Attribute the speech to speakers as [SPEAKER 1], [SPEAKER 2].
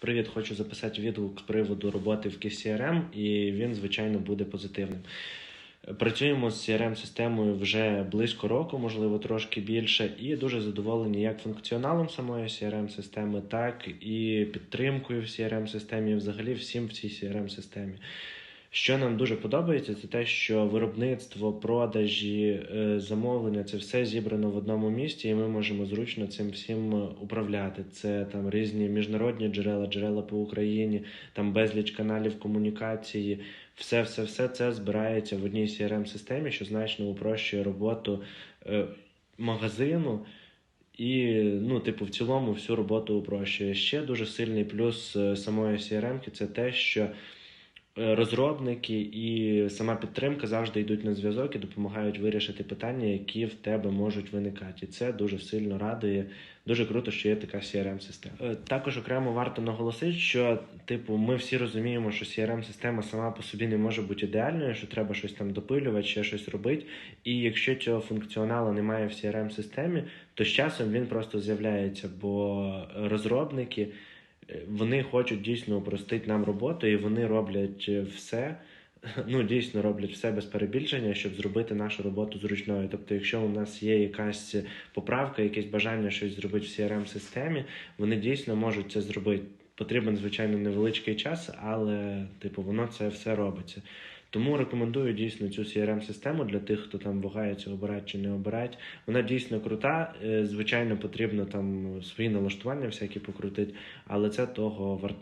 [SPEAKER 1] Привіт, хочу записати відгук з приводу роботи в KCRM, і він, звичайно, буде позитивним. Працюємо з CRM-системою вже близько року, можливо, трошки більше, і дуже задоволені як функціоналом самої CRM-системи, так і підтримкою в CRM-системі, і взагалі всім в цій CRM-системі. Що нам дуже подобається, це те, що виробництво, продажі, е, замовлення це все зібрано в одному місці, і ми можемо зручно цим всім е, управляти. Це там різні міжнародні джерела, джерела по Україні, там безліч каналів комунікації. Все, все, все це збирається в одній crm системі що значно упрощує роботу е, магазину. І, ну, типу, в цілому всю роботу упрощує. Ще дуже сильний плюс самої CRM це те, що розробники і сама підтримка завжди йдуть на зв'язок і допомагають вирішити питання, які в тебе можуть виникати. І це дуже сильно радує. Дуже круто, що є така CRM-система. Е, Також окремо варто наголосити, що типу ми всі розуміємо, що CRM-система сама по собі не може бути ідеальною, що треба щось там допилювати, ще щось робити. І якщо цього функціоналу немає в CRM-системі, то з часом він просто з'являється, бо розробники е, вони хочуть дійсно упростити нам роботу, і вони роблять е, все. Ну, дійсно роблять все без перебільшення, щоб зробити нашу роботу зручною. Тобто, якщо у нас є якась поправка, якесь бажання щось зробити в CRM-системі, вони дійсно можуть це зробити. Потрібен, звичайно, невеличкий час, але типу воно це все робиться. Тому рекомендую дійсно цю CRM-систему для тих, хто там вагається обирати чи не обирати. Вона дійсно крута. Е, Звичайно, потрібно там свої налаштування всякі покрутити, але це того вартує.